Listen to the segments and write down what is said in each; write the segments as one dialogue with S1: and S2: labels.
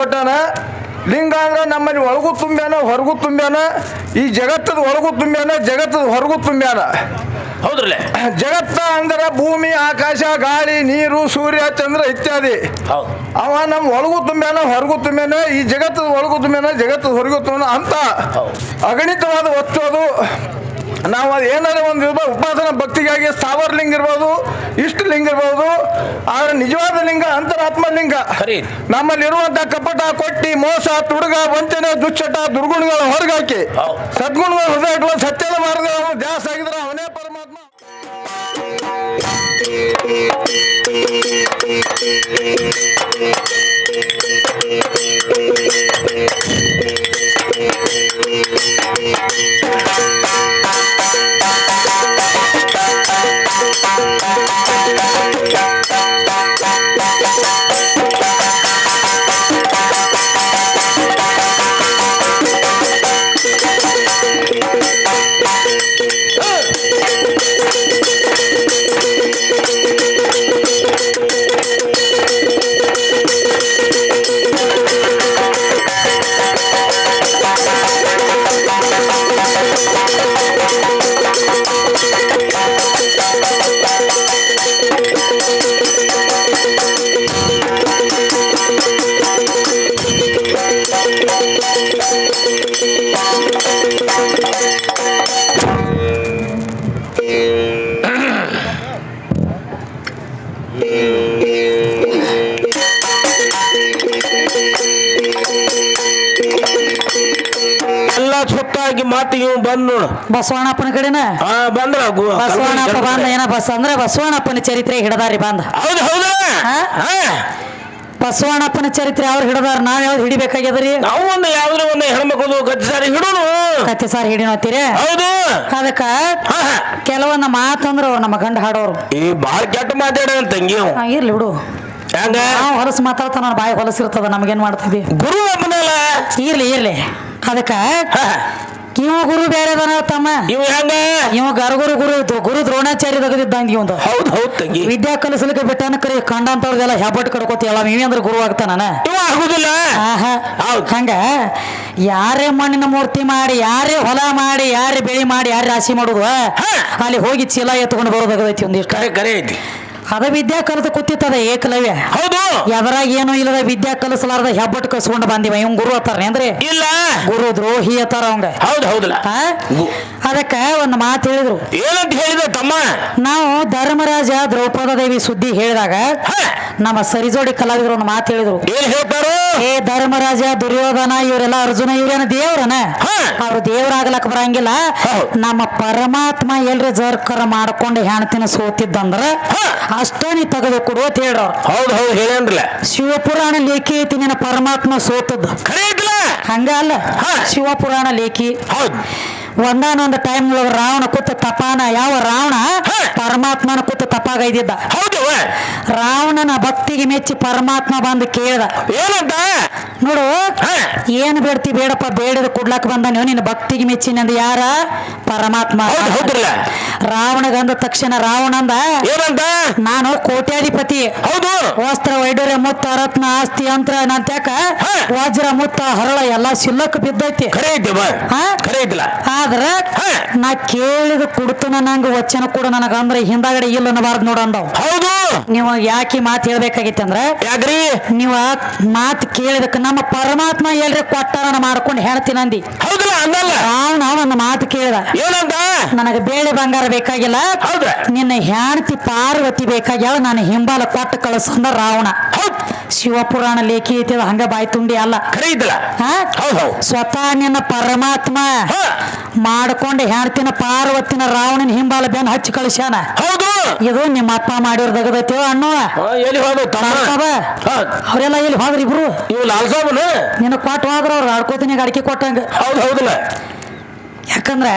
S1: ಕೊಟ್ಟಾನ? ಲಿಂಗ ಅಂದ್ರೆ ನಮ್ಮಲ್ಲಿ ಒಳಗೂ ತುಂಬ್ಯಾನ ಹೊರಗೂ ತುಂಬ್ಯಾನ ಈ ಜಗತ್ತದ ಒಳಗೂ ತುಂಬ್ಯಾನ ಜಗತ್ತದ ಹೊರಗೂ ತುಂಬ್ಯಾನ.
S2: ಹೌದ್ರಲ್ಲ?
S1: ಜಗತ್ತ ಅಂದ್ರೆ ಭೂಮಿ ಆಕಾಶ ಗಾಳಿ ನೀರು ಸೂರ್ಯ ಚಂದ್ರ ಇತ್ಯಾದಿ. ಅವ ನಮ್ಮ ಒಳಗೂ ತುಂಬ್ಯಾನ ಹೊರಗೂ ತುಂಬ್ಯಾನ ಈ ಜಗತ್ತದ ಒಳಗೂ ತುಂಬ್ಯಾನ ಜಗತ್ತದ ಹೊರಗೂ ತುಂಬ್ಯಾನ ಅಂತ ಅಗಣಿತವಾದ ವಸ್ತು ಅದು. ನಾವು ಅದು ಏನಾದ್ರೂ ಒಂದು ಇರ್ಬೋದು ಉಪಾಸನ ಭಕ್ತಿಗಾಗಿ ಸ್ಥಾವರ ಲಿಂಗ ಇರ್ಬೋದು ಇಷ್ಟು ಲಿಂಗ ಇರ್ಬೋದು ಆದ್ರೆ ನಿಜವಾದ ಲಿಂಗ ಅಂತರಾತ್ಮ ಲಿಂಗ.
S2: ನಮ್ಮಲ್ಲಿ
S1: ನಮ್ಮಲ್ಲಿರುವಂತ ಕಪಟ ಕೊಟ್ಟಿ ಮೋಸ ತುಡುಗ ವಂಚನೆ ದುಶ್ಚಟ ದುರ್ಗುಣಗಳ ಹೊರಗಾಕಿ. ಸದ್ಗುಣಗಳು ಹೃದಯ ಸತ್ಯದ ಮಾರ್ಗ ದ್ಯಾಸ ಆಗಿದ್ರೆ ಅವನೇ ಪರಮಾತ್ಮ.
S2: ಎಲ್ಲ ಸುತ್ತಾಗಿ ಮಾತು ಇವ್ ಬಂದ್ ನೋಡು.
S3: ಬಸವಣ್ಣಪ್ಪನ ಕಡೆನ?
S2: ಬಂದ್ರ ಗು-
S3: ಬಸವಣ್ಣಪ್ಪ ಬಂದ ಏನ ಬಸ್ ಅಂದ್ರೆ ಬಸವಣ್ಣಪ್ಪನ ಚರಿತ್ರೆ ಹಿಡದಾರಿ ಬಂದ.
S2: ಹೌದು ಹೌದಾ.
S3: ಹಾ?
S2: ಹಾ.
S3: ಬಸವಣ್ಣಪ್ಪನ ಚರಿತ್ರೆ ಅವ್ರು ಹಿಡದಾರ? ನಾವ್ ಯಾವ್ದು ಹಿಡಿಬೇಕಾಗ್ಯದ್ರಿ?
S2: ನಾವು ಒಂದು ಯಾವ್ದ್ರ ಒಂದು ಹೆಣ್ಮಕ್ಳು ಕತ್ತಿ ಸಾರಿ ಹಿಡೋನು
S3: ಕತ್ತಿ ಸಾರಿ ಹಿಡಿನೋತೀರಿ
S2: ಹೌದು.
S3: ಅದಕ್ಕ
S2: ಹಾ, ಹಾ.
S3: ಕೆಲವೊಂದು ಮಾತಂದ್ರ ಅವ್ರು ನಮ್ಮ ಗಂಡ ಹಾಡೋರು.
S2: ಈ ಬಾಳ ಕೆಟ್ಟ ಮಾತಾಡ ತಂಗಿ ಅವ.
S3: ಹಾ, ಇರ್ಲಿ ಬಿಡು.
S2: ಹೆಂಗ?
S3: ನಾವು ಹೊಲಸು ಮಾತಾಡ್ತಾನ ಬಾಯಿ ಹೊಲಸಿರ್ತದ ನಮಗೇನ್ ಮಾಡ್ತಿದ್ವಿ
S2: ಗುರು
S3: ಇರ್ಲಿ ಇರ್ಲಿ. ಅದಕ್ಕ. ಇವ ಗುರು ಬೇರೆ ಅದಾನ ತಮ್ಮ.
S2: ಇವ ಹೆಂಗ?
S3: ಇವ ಗರ್ಗುರು ಗುರು. ಗುರು ದ್ರೋಣಾಚಾರ್ಯ ತೆಗೆದಿದ್ದಂಗೆ ಇವಂದು.
S2: ಹೌದು ಹೌದು ತಂಗಿ.
S3: ವಿದ್ಯಾ ಕಲಿಸಲಿಕ್ಕೆ ಬಿಟ್ಟಾನ ಕರಿ ಕಂಡಂತವ್ರದೆಲ್ಲ ಹೆಬ್ಬಟ್ಟು ಕಡ್ಕೋತಿ ಹೇಳ ಇವ ಅಂದ್ರೆ ಗುರು ಆಗ್ತಾನ
S2: ಇವ ಆಗುದಿಲ್ಲ.
S3: ಹಂಗ? ಯಾರೇ ಮಣ್ಣಿನ ಮೂರ್ತಿ ಮಾಡಿ ಯಾರೇ ಹೊಲ ಮಾಡಿ ಯಾರೇ ಬೆಳಿ ಮಾಡಿ ಯಾರೇ ರಾಶಿ ಮಾಡುದು ಅಲ್ಲಿ ಹೋಗಿ ಚೀಲ ಎತ್ಕೊಂಡು ಬರೋದಾಗೈತಿ ಒಂದಿಷ್ಟು.
S2: ಕರೆ ಕರೆ ಐತಿ.
S3: ಅದ ವಿದ್ಯಾ ಕಲಿತ ಕೂತಿತ್ತದ ಏಕಲವ್ಯ.
S2: ಹೌದು.
S3: ಎದರಾಗ ಏನೋ ಇಲ್ಲದ ವಿದ್ಯಾ ಕಲಿಸಲಾರ್ದ ಹೆಬ್ಬಟ್ ಕಸ್ಕೊಂಡು ಬಂದಿವ. ಇವ್ ಗುರು ಅತ್ತಾರ ಅಂದ್ರೆ
S2: ಇಲ್ಲ.
S3: ಗುರು ದ್ರೋಹಿ ಅತ್ತಾರ ಅವಂಗ.
S2: ಹೌದು ಹೌದಲ್ಲ?
S3: ಅದಕ್ಕ ಒಂದು ಮಾತು ಹೇಳಿದ್ರು.
S2: ಏನಂತ ಹೇಳಿದ ತಮ್ಮ?
S3: ನಾವು ಧರ್ಮರಾಜ ದ್ರೌಪದ ದೇವಿ ಸುದ್ದಿ ಹೇಳಿದಾಗ. ನಮ್ಮ ಸರಿಜೋಡಿ ಕಲಾವಿದರು ಒಂದು ಮಾತು ಹೇಳಿದ್ರು.
S2: ಏನ್ ಹೇಳ್ತಾರು?
S3: ಏ ಧರ್ಮರಾಜ ದುರ್ಯೋಧನ ಇವರೆಲ್ಲ ಅರ್ಜುನ ಇವರೇನ ದೇವ್ರನ. ಅವ್ರು ದೇವ್ರಾಗ್ಲಕ್ ಬರಂಗಿಲ್ಲ. ನಮ್ಮ ಪರಮಾತ್ಮ ಎಲ್ರಿ ಜರ್ಕರ ಮಾಡ್ಕೊಂಡು ಹೆಣ್ತಿನ ಸೋತಿದ್ದಂದ್ರ. ಅಷ್ಟ ನೀ ತೆಗೆದು ಕೊಡು ಅಂತ ಹೇಳ್ರ
S2: ಹೌದು ಹೌದು ಹೇಳೇನ್ರಲ್ಲ
S3: ಶಿವಪುರಾಣ ಲೇಖಿ ಐತಿ ನಿನ್ನ ಪರಮಾತ್ಮ ಸೋತದ್ದು
S2: ಖರೆ
S3: ಹಂಗ ಅಲ್ಲ. ಶಿವಪುರಾಣ ಲೇಖಿ.
S2: ಹೌದ್.
S3: ಒಂದಾನೊಂದು ಟೈಮ್ ಒಳಗೆ ರಾವಣ ಕೂತು ತಪಾನ. ಯಾವ ರಾವಣ. ಪರಮಾತ್ಮನ ಕೂತ ತಪಾಗೈದಿದ್ದ.
S2: ಹೌದು
S3: ರಾವಣನ ಭಕ್ತಿಗೆ ಮೆಚ್ಚಿ ಪರಮಾತ್ಮ ಬಂದು ಕೇಳ್ದ.
S2: ಏನಂತ?
S3: ನೋಡು ಏನು ಬೇಡ್ತಿ ಬೇಡಪ್ಪ ಬೇಡದ ಕೊಡ್ಲಾಕ ಬಂದ ನೀವು ನಿನ್ನ ಭಕ್ತಿಗೆ ಮೆಚ್ಚಿನಂದ ಯಾರ? ಪರಮಾತ್ಮ.
S2: ಹೌದ್ರಲ್ಲ.
S3: ರಾವಣಗಂದ ತಕ್ಷಣ ರಾವಣ ಅಂದ.
S2: ಏನಂತ?
S3: ನಾನು ಕೋಟ್ಯಾಧಿಪತಿ.
S2: ಹೌದು.
S3: ವಸ್ತ್ರ ವೈಡೂರ್ಯ ಮುತ್ತ ರತ್ನ ಆಸ್ತಿ ಯಂತ್ರ ನಂತ್ಯಾಕ. ವಜ್ರ ಮುತ್ತ ಹರಳ ಎಲ್ಲಾ ಸಿಲ್ಲಕ್ ಬಿದ್ದೈತಿ.
S2: ಖರೆ
S3: ಆದ್ರ. ನಾ ಕೇಳಿದ ಕುಡ್ತನ ನಂಗ ವಚನ ಕೂಡ ನನಗ ಅಂದ್ರೆ ಹಿಂದಾಗಡೆ ಇಲ್ಲ ಅನ್ನಬಾರ್ದು ನೋಡ ಅಂದವ್.
S2: ಹೌದು.
S3: ನೀವು ಯಾಕೆ ಮಾತು ಹೇಳ್ಬೇಕಾಗಿತ್ತು ಅಂದ್ರೆ
S2: ಯಾಕ್ರಿ?
S3: ನೀವ ಮಾತು ಕೇಳಿದಕ್ಕೆ ನಮ್ಮ ಪರಮಾತ್ಮ ಎಲ್ರಿ ಕೊಟ್ಟಾರನ ಮಾಡ್ಕೊಂಡು ಹೇಳ್ತೀನಂದಿ
S2: ಹೌದಲ್ಲ ಅಂದಲ್ಲ
S3: ಅವನ ಮಾತು ಕೇಳಿದ.
S2: ಏನಂತ?
S3: ನನಗೆ ಬೇಳೆ ಬಂಗಾರ ಬೇಕಾಗಿಲ್ಲ.
S2: ಹೌದ.
S3: ನಿನ್ನ ಹೆಂಡತಿ ಪಾರ್ವತಿ ಬೇಕಾಗ್ಯಾಳ ನಾನು ಹಿಂಬಾಲ ಕೊಟ್ಟು ಕಳಿಸಂದ ರಾವಣ. ಶಿವಪುರಾಣ ಲೇಖಿ ಐತಿ ಅದ ಹಂಗ ಬಾಯಿ ತುಂಡಿ ಅಲ್ಲ.
S2: ಖರೆ
S3: ಹಾ?
S2: ಹೌದ್
S3: ಸ್ವತಃ ನಿನ್ನ ಪರಮಾತ್ಮ
S2: ಹಾ.
S3: ಮಾಡ್ಕೊಂಡು ಹೆಣ್ತಿನ ಪಾರ್ವತಿನ ರಾವಣನ ಹಿಂಬಾಲ ಬೆನ್ ಹಚ್ಚಿ ಕಳಿಸ್ಯಾನ.
S2: ಹೌದು.
S3: ಇದು ನಿಮ್ಮ ಅಪ್ಪ ಮಾಡಿರ್ ದಗದೈತಿವ ಅನ್ನೋ
S2: ಹಾ, ಎಲ್ಲಿ ಹೋದ ತಮ್ಮ? ಹೌದ್
S3: ಅವರೆಲ್ಲ ಎಲ್ಲಿ ಹೋದ್ರಿ ಇಬ್ರು?
S2: ಇವು
S3: ನಿನ್ನ ಕೊಟ್ಟು ಹೋದ್ರ ಅವ್ರು ಆಡ್ಕೋತೀನಿ ಅಡಿಕೆ ಕೊಟ್ಟಂಗ.
S2: ಹೌದು ಹೌದಲ್ಲ.
S3: ಯಾಕಂದ್ರ.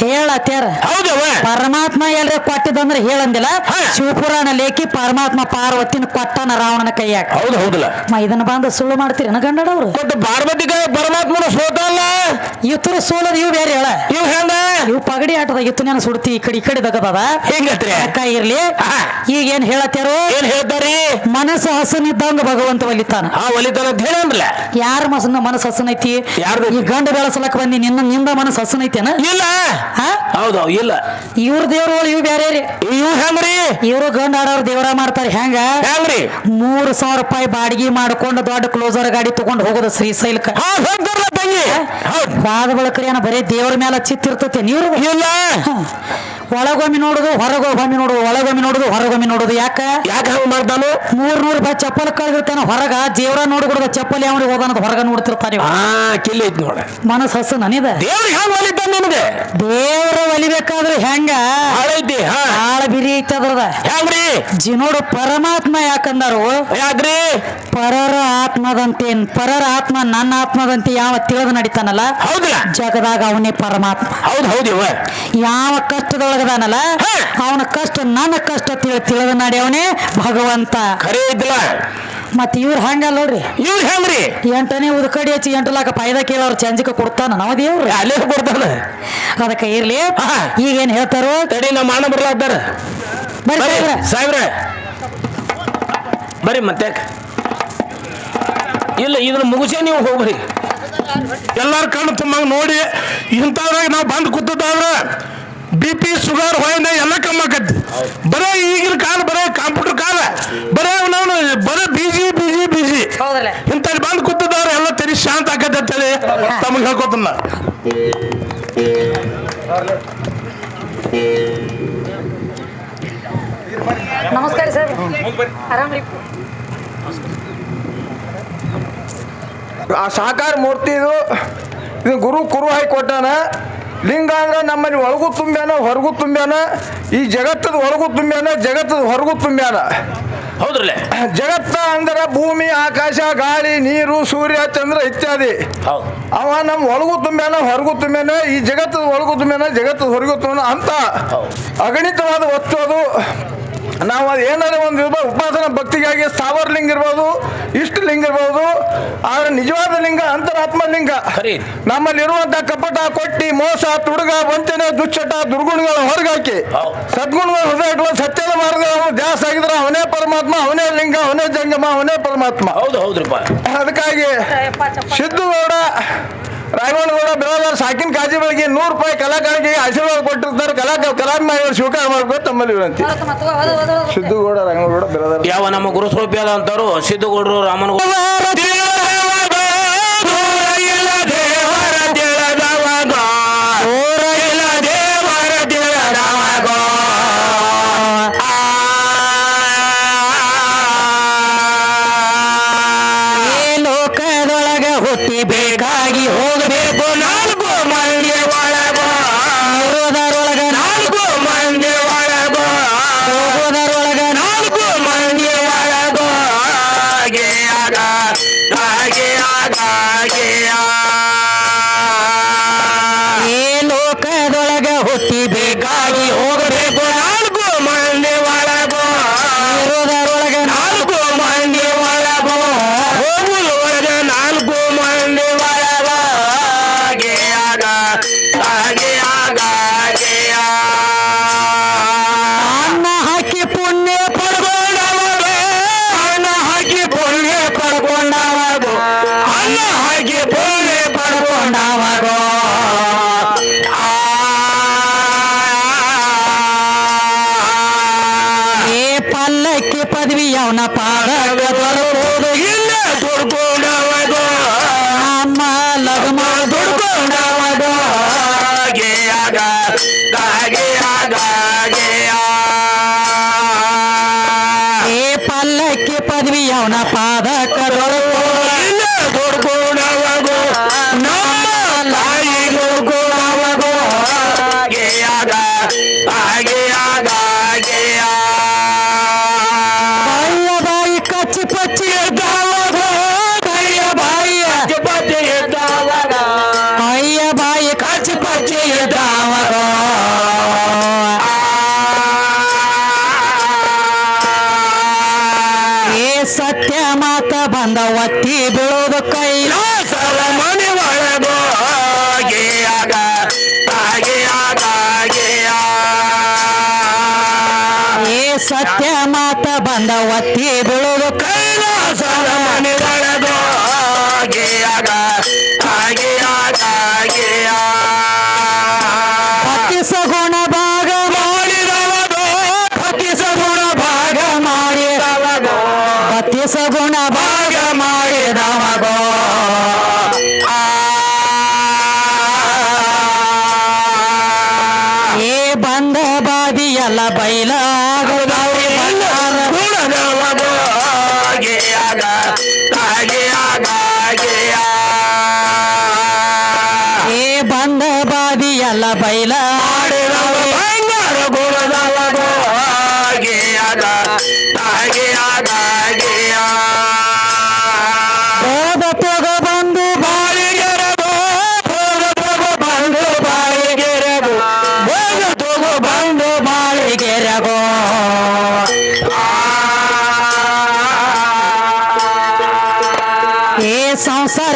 S3: ಹೇಳತ್ಯಾರ.
S2: ಹೌದವ
S3: ಪರಮಾತ್ಮ ಎಲ್ರ ಕೊಟ್ಟಿದಂದ್ರೆ ಹೇಳಂದಿಲ್ಲ. ಶಿವಪುರಾಣ ಲೇಖಿ ಪರಮಾತ್ಮ ಪಾರ್ವತಿನ ಕೊಟ್ಟನ ರಾವಣನ ಕೈಯಾಗ.
S2: ಹೌದು ಹೌದಲ್ಲ.
S3: ಇದನ್ನ ಬಂದು ಸುಳ್ಳು ಮಾಡ್ತೀರಿ ಗಂಡಡವ್ರು
S2: ಪಾರ್ವತಿ ಪರಮಾತ್ಮನ ಸೋತಲ್ಲ
S3: ಇತರ ಸೋಲದ ಇವ್ ಬೇರೆ ಹೇಳ?
S2: ಇವ್ ಹೆಂಗ?
S3: ಇವ್ ಪಗಡಿ ಆಟದ ಇತ್ತು ನಾನು ಸುಡ್ತಿ ಈ ಕಡೆ ಈ ಕಡೆ ದಗದದ
S2: ಹೆಂಗತ್ರಿ
S3: ಅಕ್ಕ ಇರ್ಲಿ. ಈಗ ಏನ್ ಹೇಳತ್ಯಾರು?
S2: ಏನ್ ಹೇಳ್ತಾರಿ?
S3: ಮನಸ್ಸು ಹಸನಿದ್ದಂಗ ಭಗವಂತ ಒಲಿತಾನ.
S2: ಆ ಒಲಿತಾನ ಅಂತ ಹೇಳಂದ್ರಲ್ಲ.
S3: ಯಾರ ಮಸನ ಮನಸ್ಸು ಹಸನೈತಿ? ಈ ಗಂಡ ಬೆಳೆಸಲಕ್ ಬಂದಿ ನಿನ್ನ ನಿಂದ ಮನಸ್ಸು ಹಸನೈತೇನ
S2: ಇಲ್ಲ. ಹೌದು ಇಲ್ಲ.
S3: ಇವ್ರ ದೇವ್ರುಗಳು ಇವ್ ಬೇರೆ ರೀ
S2: ಇವ್ ಹೆಂಗ್ರಿ?
S3: ಇವ್ರು ಗಂಡ ಆಡೋರು ದೇವರ ಮಾಡ್ತಾರೆ. ಹೆಂಗ?
S2: ಹೆಂಗ್ರಿ?
S3: ಮೂರು ಸಾವಿರ ರೂಪಾಯಿ ಬಾಡಿಗೆ ಮಾಡ್ಕೊಂಡು ದೊಡ್ಡ ಕ್ಲೋಸರ್ ಗಾಡಿ ತಗೊಂಡು ಹೋಗೋದು ಶ್ರೀಶೈಲಕ್ಕ ಬಾದ ಬಳಕರಿ ಏನ ಬರೀ ದೇವ್ರ ಮೇಲೆ ಚಿತ್ತಿರ್ತತೆ ನೀರು
S2: ಇಲ್ಲ.
S3: ಒಳಗೊಮ್ಮೆ ನೋಡುದು ಹೊರಗೊಮ್ಮೆ ನೋಡುದು ಒಳಗೊಮ್ಮೆ ನೋಡುದು ಹೊರಗೊಮ್ಮೆ ನೋಡುದು. ಯಾಕ?
S2: ಯಾಕೆ ಹಂಗ ಮಾಡ್ತಾನು
S3: ಮೂರ್ ನೂರು ರೂಪಾಯಿ ಚಪ್ಪಲ್ ಕಳೆದಿರ್ತಾನ ಹೊರಗ ದೇವ್ರ ನೋಡ್ಕೊಡದ ಚಪ್ಪಲ್ ಯಾವ ಹೋದಾನದ ಹೊರಗ ನೋಡ್ತಿರ್ತಾರೆ ಆ
S2: ಹಾ ಕಿಲ್ಲಿ ಐತಿ ನೋಡ.
S3: ಮನಸ್ಸು ಹಸು ನನಿದ
S2: ದೇವ್ರಿಗೆ ಹೆಂಗ್ ಒಲಿತಾನ ನಿಮ್ಗೆ?
S3: ದೇವ್ರ ಒಲಿಬೇಕಾದ್ರೆ ಹೆಂಗ?
S2: ಹಾಳೈತಿ ಹಾ.
S3: ಆಳ ಬಿರಿ ಐತಿ ಅದ್ರದ.
S2: ಹೆಂಗ್ರಿ
S3: ಜಿ ನೋಡು ಪರಮಾತ್ಮ ಯಾಕಂದಾರು?
S2: ಯಾಕ್ರಿ?
S3: ಪರರ ಆತ್ಮದಂತೆ ಪರರ ಆತ್ಮ ನನ್ನ ಆತ್ಮದಂತೆ ಯಾವ ತಿಳಿದು ನಡೀತಾನಲ್ಲ?
S2: ಹೌದಿಲ್ಲ
S3: ಜಗದಾಗ ಅವನೇ ಪರಮಾತ್ಮ.
S2: ಹೌದು ಹೌದು ಇವ.
S3: ಯಾವ ಕಷ್ಟದೊಳಗದಾನಲ್ಲ
S2: ಹಾ.
S3: ಅವನ ಕಷ್ಟ ನನ್ನ ಕಷ್ಟ ತಿಳಿ ತಿಳಿದು ಅವನೇ ಭಗವಂತ.
S2: ಖರೆ ಇದ್ದಿಲ್ಲ.
S3: ಮತ್ ಇವ್ರ ಹಂಗಲ್ಲ ನೋಡ್ರಿ.
S2: ಇವ್ರ ಹೆಂಗ್ರಿ?
S3: ಎಂಟನೇ ಉದ್ಕಡಿ ಹಚ್ಚಿ ಎಂಟು ಲಾಕ ಪಾಯ್ದ ಕೇಳೋರು ಚಂಜಿಕ ಕೊಡ್ತಾನ. ನಾವು ದೇವ್ರು
S2: ಅಲ್ಲೇ ಕೊಡ್ತಾನ.
S3: ಅದಕ್ಕೆ ಇರ್ಲಿ.
S2: ಹಾ.
S3: ಈಗ ಏನ್ ಹೇಳ್ತಾರೋ?
S2: ತಡಿ ನಮ್ಮ ಅಣ್ಣ ಬರ್ಲಾದ್ದಾರ
S3: ಬರ್ರಿ ಸಾಹೇಬ್ರೆ.
S2: ಬರ್ರಿ ಮತ್ತೆ. ಇಲ್ಲ ಇದನ್ನ ಮುಗಿಸೇ ನೀವು ಹೋಗ್ರಿ.
S4: ಎಲ್ಲಾರು ಕಣ್ಣು ತುಂಬ ನೋಡಿ ಇಂಥದ್ರಾಗ ನಾವು ಬಂದು ಕೂತದಾದ್ರೆ ಬಿ ಪಿ ಶುಗರ್ ಹೊಯ್ನ ಎಲ್ಲ ಕಮ್ಮಿ ಆಕತಿ ಬರೇ ಈಗಿನ ಕಾಲ ಬರೇ ಕಂಪ್ಯೂಟರ್ ಕಾಲ ಬರೇ ಅವನವನು ಬರೇ ಬಿಜಿ ಬಿಜಿ ಬಿಜಿ ಇಂಥಲ್ಲಿ ಬಂದು ಕೂತಿದ್ದವ್ರು ಎಲ್ಲ ತೆರಿ ಶಾಂತ ಆಕತಿ ಅಂತೇಳಿ ತಮಗೆ ಹೇಳ್ಕೊತನ.
S3: ನಮಸ್ಕಾರ ಸರ್. ಆರಾಮ್ರಿ
S1: ಆ ಸಾಕಾರ ಮೂರ್ತಿದು ಇದು ಗುರು ಕುರು ಹಾಕಿ ಕೊಟ್ಟಾನ. ಲಿಂಗ ಅಂದ್ರೆ ನಮ್ಮಲ್ಲಿ ಒಳಗೂ ತುಂಬ್ಯಾನ ಹೊರಗೂ ತುಂಬ್ಯಾನ ಈ ಜಗತ್ತದ ಒಳಗೂ ತುಂಬ್ಯಾನ ಜಗತ್ತದ ಹೊರಗೂ ತುಂಬ್ಯಾನ.
S2: ಹೌದ್ರಲ್ಲ?
S1: ಜಗತ್ತ ಅಂದ್ರೆ ಭೂಮಿ ಆಕಾಶ ಗಾಳಿ ನೀರು ಸೂರ್ಯ ಚಂದ್ರ ಇತ್ಯಾದಿ. ಅವ ನಮ್ಮ ಒಳಗೂ ತುಂಬ್ಯಾನ ಹೊರಗೂ ತುಂಬ್ಯಾನ ಈ ಜಗತ್ತದ ಒಳಗೂ ತುಂಬ್ಯಾನ ಜಗತ್ತದ ಹೊರಗೂ ತುಂಬ್ಯಾನ ಅಂತ. ಅಗಣಿತವಾದ ವಸ್ತು ಅದು. ನಾವು ಅದು ಏನಾರ ಒಂದು ಇರ್ಬೋದು ಉಪಾಸನ ಭಕ್ತಿಗಾಗಿ ಸ್ಥಾವರ ಲಿಂಗ ಇರ್ಬೋದು ಇಷ್ಟು ಲಿಂಗ ಇರ್ಬೋದು ಆದ್ರೆ ನಿಜವಾದ ಲಿಂಗ ಅಂತರಾತ್ಮ ಲಿಂಗ.
S2: ನಮ್ಮಲ್ಲಿ
S1: ನಮ್ಮಲ್ಲಿರುವಂತ ಕಪಟ ಕೊಟ್ಟಿ ಮೋಸ ತುಡುಗ ವಂಚನೆ ದುಶ್ಚಟ ದುರ್ಗುಣಗಳ ಹೊರಗಾಕಿ. ಸದ್ಗುಣಗಳ ಹೃದಯ ಇಟ್ಕೊಂಡು ಸತ್ಯದ ಮಾರ್ಗ ಅವನು ದ್ಯಾಸ ಆಗಿದ್ರೆ ಅವನೇ ಪರಮಾತ್ಮ ಅವನೇ ಲಿಂಗ ಅವನೇ ಜಂಗಮ ಅವನೇ ಪರಮಾತ್ಮ.
S2: ಹೌದು ಹೌದ್ರಪ್ಪ
S1: ಅದಕ್ಕಾಗಿ ಸಿದ್ದುಗೌಡ ರಾಘವನಗೌಡ ಬ್ರದರ್ ಸಾಕಿನ ಕಾಜಿ ಬೆಳಗ್ಗೆ ನೂರು ರೂಪಾಯಿ ಕಲಾಕಾರಿಗೆ ಆಶೀರ್ವಾದ ಕೊಟ್ಟಿರ್ತಾರೆ. ಕಲಾ ಕಲಾಭಿಮಾನಿಗಳು ಸ್ವೀಕಾರ ಮಾಡ್ಬೇಕು ತಮ್ಮಲ್ಲಿ ವಿನಂತಿ ಸಿದ್ದುಗೌಡ ರಾಘವನಗೌಡ ಬ್ರದರ್
S2: ಯಾವ ನಮ್ಮ ಗುರು ಅಂತಾರು ಸಿದ್ದುಗೌಡರು ಸಿದ್ಧಗೌಡರು ರಾಮನಗೌಡ
S3: நகமாக
S2: Wait I get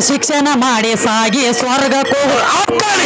S2: ಶಿಕ್ಷಣ ಮಾಡಿ ಸಾಗಿ ಸ್ವರ್ಗಕ್ಕೂ
S3: ಅಪ್ಪನ